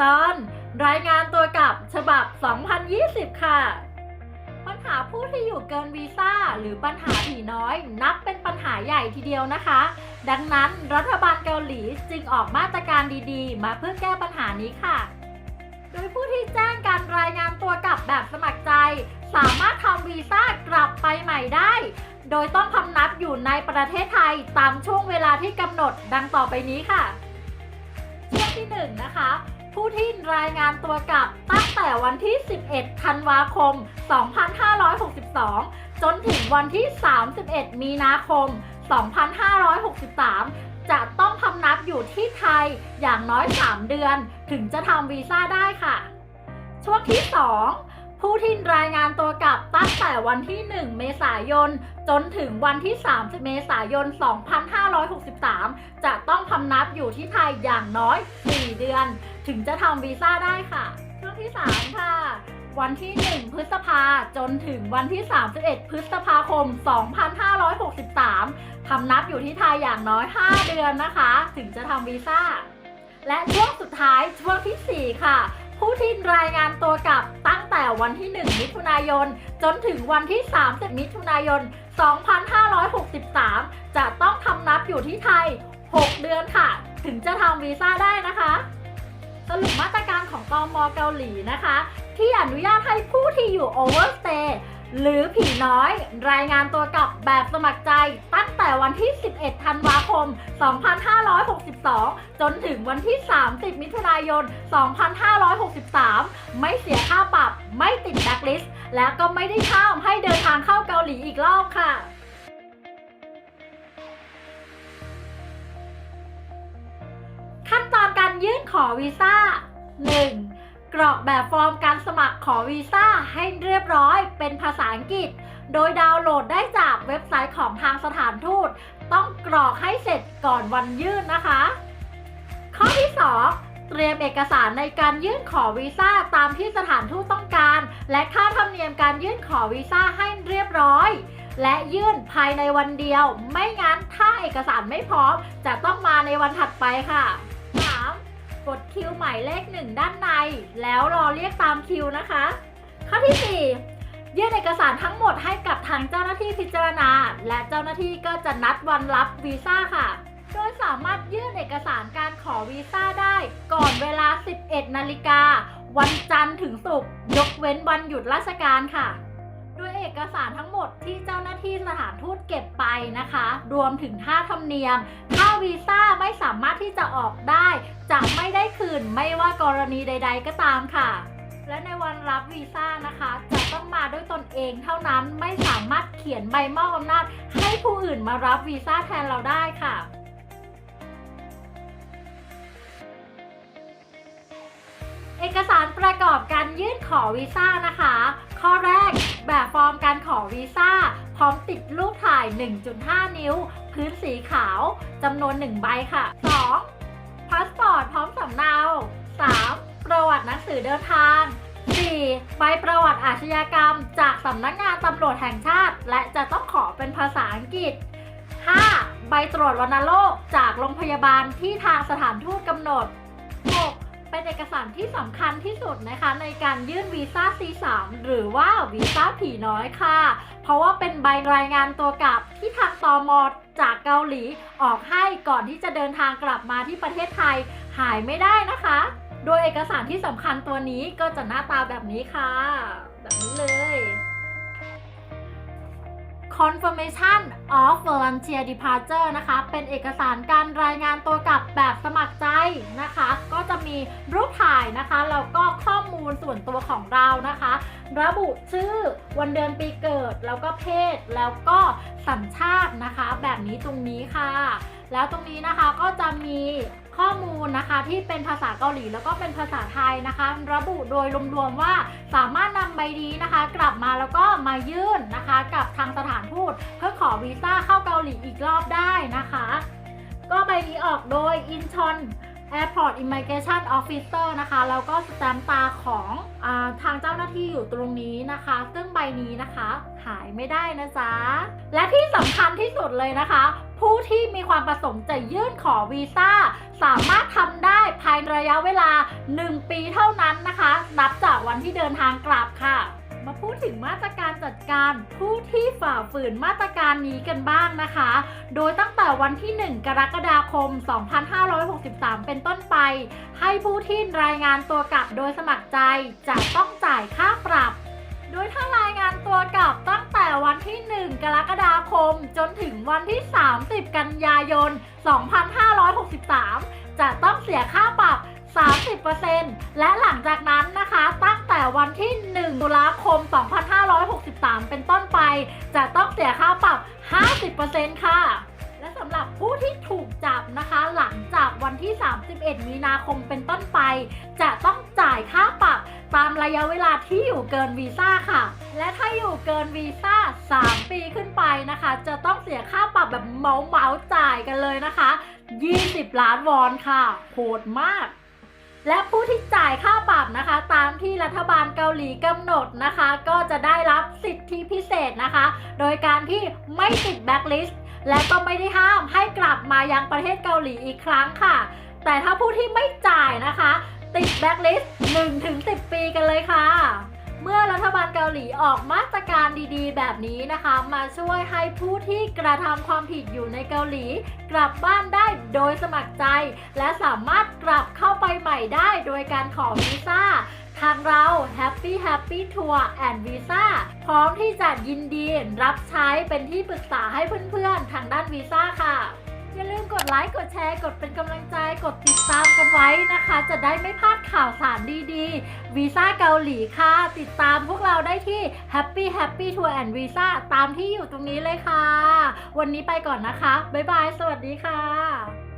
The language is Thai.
ตอนรายงานตัวกับฉบับ 2020 ค่ะ ปัญหาผู้ที่อยู่เกินวีซ่าหรือปัญหาผีน้อย นับเป็นปัญหาใหญ่ทีเดียวนะคะ ดังนั้นรัฐบาลเกาหลีจึงออกมาตรการดีๆ มาเพื่อแก้ปัญหานี้ค่ะ โดยผู้ที่แจ้งการรายงานตัวกลับแบบสมัครใจ สามารถทำวีซ่ากลับไปใหม่ได้ โดยต้องพำนับอยู่ในประเทศไทยตามช่วงเวลาที่กำหนดดังต่อไปนี้ค่ะ 1 นะคะ ผู้ที่รายงานตัวกลับตั้งแต่วันที่ 11 ธันวาคม 2562 จนถึงวันที่ 31 มีนาคม 2563จะต้องพำนับอยู่ที่ไทยอย่างน้อย 3 เดือน ถึงจะทำวีซ่าได้ค่ะ ช่วงที่ 2 ผู้ที่รายงานตัวกลับตั้งแต่วันที่ 1 เมษายน จนถึงวันที่ 30 เมษายน 2563 จะ นับอยู่ที่ไทยอย่างน้อย 4 เดือน ถึงจะทำวีซ่าได้ค่ะช่วงที่ 3 ค่ะ วันที่ 1 พฤษภาจนถึงวันที่ 31 พฤษภาคม 2563พำนับอยู่ที่ไทยอย่างน้อย 5 เดือนนะคะ ถึงจะทำวีซ่า และช่วงสุดท้ายช่วงทีสี่ 4 ค่ะผู้ที่รายงานตัวกับตั้งแต่วันที่ 1 มิถุนายน จนถึงวันที่ 30 มิถุนายน 2563 จะต้องทำนับ อยู่ที่ไทย 6 เดือนค่ะ ถึงจะทำวีซ่าได้นะคะ สรุปมาตรการของตอมเกาหลีนะคะ ที่อนุญาตให้ผู้ที่อยู่โอเวอร์สเตย์หรือผีน้อยรายงานตัวกลับแบบสมัครใจ ตั้งแต่วันที่ 11 ธันวาคม 2562 จนถึงวันที่ 30 มิถุนายน 2563 ไม่เสียค่าปรับ ไม่ติดแบล็คลิสต์ และก็ไม่ได้ข้ามให้เดินทางเข้าเกาหลีอีกรอบค่ะ ขอวีซ่า 1. กรอกแบบฟอร์มการสมัครขอวีซ่าให้เรียบร้อยเป็นภาษาอังกฤษ โดยดาวน์โหลดได้จากเว็บไซต์ของทางสถานทูต ต้องกรอกให้เสร็จก่อนวันยื่นนะคะ ข้อที่ 2เตรียมเอกสารในการยื่นขอวีซ่าตามที่สถานทูตต้องการ และค่าธรรมเนียมการยื่นขอวีซ่าให้เรียบร้อย และยื่นภายในวันเดียว ไม่งั้นถ้าเอกสารไม่พร้อม จะต้องมาในวันถัดไปค่ะ กดคิวหมายเลขหนึ่งด้านใน แล้วรอเรียกตามคิวนะคะ ข้อที่ 4 ยื่นเอกสารทั้งหมดให้กับทางเจ้าหน้าที่พิจารณา และเจ้าหน้าที่ก็จะนัดวันรับวีซ่าค่ะ โดยสามารถยื่นเอกสารการขอวีซ่าได้ก่อนเวลา 11 นาฬิกา วันจันทร์ถึงศุกร์ยกเว้นวันหยุดราชการค่ะ อกสารทั้งหมดที่เจ้าหน้าที่สถานทูตเก็บไปนะคะ รวมถึงค่าธรรมเนียม ถ้าวีซ่าไม่สามารถที่จะออกได้ จะไม่ได้คืนไม่ว่ากรณีใด ๆ ก็ตามค่ะ และในวันรับวีซ่านะคะ จะต้องมาด้วยตนเองเท่านั้นไม่สามารถเขียนใบมอบอำนาจ ให้ผู้อื่นมารับวีซ่าแทนเราได้ค่ะเอกสารประกอบการยื่นขอวีซ่านะคะ ข้อแรก แบบฟอร์มการขอวีซ่า พร้อมติดรูปถ่าย 1.5 นิ้ว พื้นสีขาวจำนวน 1 ใบค่ะ 2. พาสปอร์ตพร้อมสำเนา 3. ประวัติหนังสือเดินทาง 4. ใบประวัติอาชญากรรม จากสำนักงานตำรวจแห่งชาติ และจะต้องขอเป็นภาษาอังกฤษ 5. ใบตรวจวัณโรคจากโรงพยาบาลที่ทางสถานทูตกำหนด เป็นเอกสารที่สำคัญที่สุดนะคะในการยื่นวีซ่า C3 หรือว่าวีซ่าผีน้อยค่ะ เพราะว่าเป็นใบรายงานตัวกลับที่ทางตอมจากเกาหลีออกให้ก่อนที่จะเดินทางกลับมาที่ประเทศไทยหายไม่ได้นะคะ โดยเอกสารที่สำคัญตัวนี้ก็จะหน้าตาแบบนี้ค่ะ แบบนี้เลย Confirmation of Volunteer Departure นะคะ เป็นเอกสารการรายงานตัวกลับแบบสมัครใจนะคะ ก็จะมีรูปถ่ายนะคะ แล้วก็ข้อมูลส่วนตัวของเรานะคะ ระบุชื่อวันเดือนปีเกิด แล้วก็เพศ แล้วก็สัญชาตินะคะ แบบนี้ตรงนี้ค่ะ แล้วตรงนี้นะคะก็จะมี ข้อมูลนะคะที่เป็นภาษาเกาหลีแล้วก็เป็นภาษาไทยนะคะ ระบุโดยรวมๆว่าสามารถนำใบนี้นะคะ กลับมาแล้วก็มายื่นนะคะ กับทางสถานทูตเพื่อขอวีซ่าเข้าเกาหลีอีกรอบได้นะคะ ก็ใบนี้ออกโดยอินชอน Airport Immigration Officer นะคะแล้วก็สแตมป์ตาของอทางเจ้าหน้าที่อยู่ตรงนี้นะคะ ซึ่งใบนี้นะคะหายไม่ได้นะจ๊ะ และที่สำคัญที่สุดเลยนะคะ ผู้ที่มีความประสงค์จะยื่นขอวีซ่า สามารถทำได้ภายในระยะเวลา 1 ปีเท่านั้นนะคะ นับจากวันที่เดินทางกลับค่ะ พูดถึงมาตรการจัดการผู้ที่ฝ่าฝืนมาตรการนี้กันบ้างนะคะ โดยตั้งแต่วันที่ 1 กรกฎาคม 2563 เป็นต้นไป ให้ผู้ที่รายงานตัวกลับโดยสมัครใจจะต้องจ่ายค่าปรับ โดยถ้ารายงานตัวกลับตั้งแต่วันที่ 1 กรกฎาคม จนถึงวันที่ 30 กันยายน 2563 จะต้องเสียค่าปรับ 30%และหลังจากนั้นนะคะ ตั้งแต่วันที่ 1 ตุลาคม 2563 เป็นต้นไป จะต้องเสียค่าปรับ 50%ค่ะ และสำหรับผู้ที่ถูกจับนะคะ หลังจากวันที่ 31 มีนาคมเป็นต้นไป จะต้องจ่ายค่าปรับตามระยะเวลาที่อยู่เกินวีซ่าค่ะ และถ้าอยู่เกินวีซ่า 3 ปีขึ้นไปนะคะ จะต้องเสียค่าปรับแบบเมาเมาจ่ายกันเลยนะคะ 20 ล้านวอนค่ะ โหดมาก และผู้ที่จ่ายค่าปรับนะคะ ตามที่รัฐบาลเกาหลีกำหนดนะคะ ก็จะได้รับสิทธิพิเศษนะคะ โดยการที่ไม่ติดแบ็คลิสต์และก็ไม่ได้ห้ามให้กลับมายังประเทศเกาหลีอีกครั้งค่ะ แต่ถ้าผู้ที่ไม่จ่ายนะคะ ติดแบ็คลิสต์1-10 ปีกันเลยค่ะ เมื่อรัฐบาลเกาหลีออกมาตรการดีๆ แบบนี้นะคะ มาช่วยให้ผู้ที่กระทำความผิดอยู่ในเกาหลี กลับบ้านได้โดยสมัครใจ และสามารถกลับเข้าไปใหม่ได้โดยการขอวีซ่าทางเรา Happy Happy Tour and Visa พร้อมที่จะยินดีรับใช้เป็นที่ปรึกษาให้เพื่อนๆ ทางด้านวีซ่าค่ะ อย่าลืมกดไลค์ กดแชร์ กดเป็นกำลังใจ กดติดตามกันไว้นะคะ จะได้ไม่พลาดข่าวสารดีๆ วีซ่าเกาหลีค่ะ ติดตามพวกเราได้ที่ Happy Happy Tour and Visa ตามที่อยู่ตรงนี้เลยค่ะ วันนี้ไปก่อนนะคะ บ๊ายบาย สวัสดีค่ะ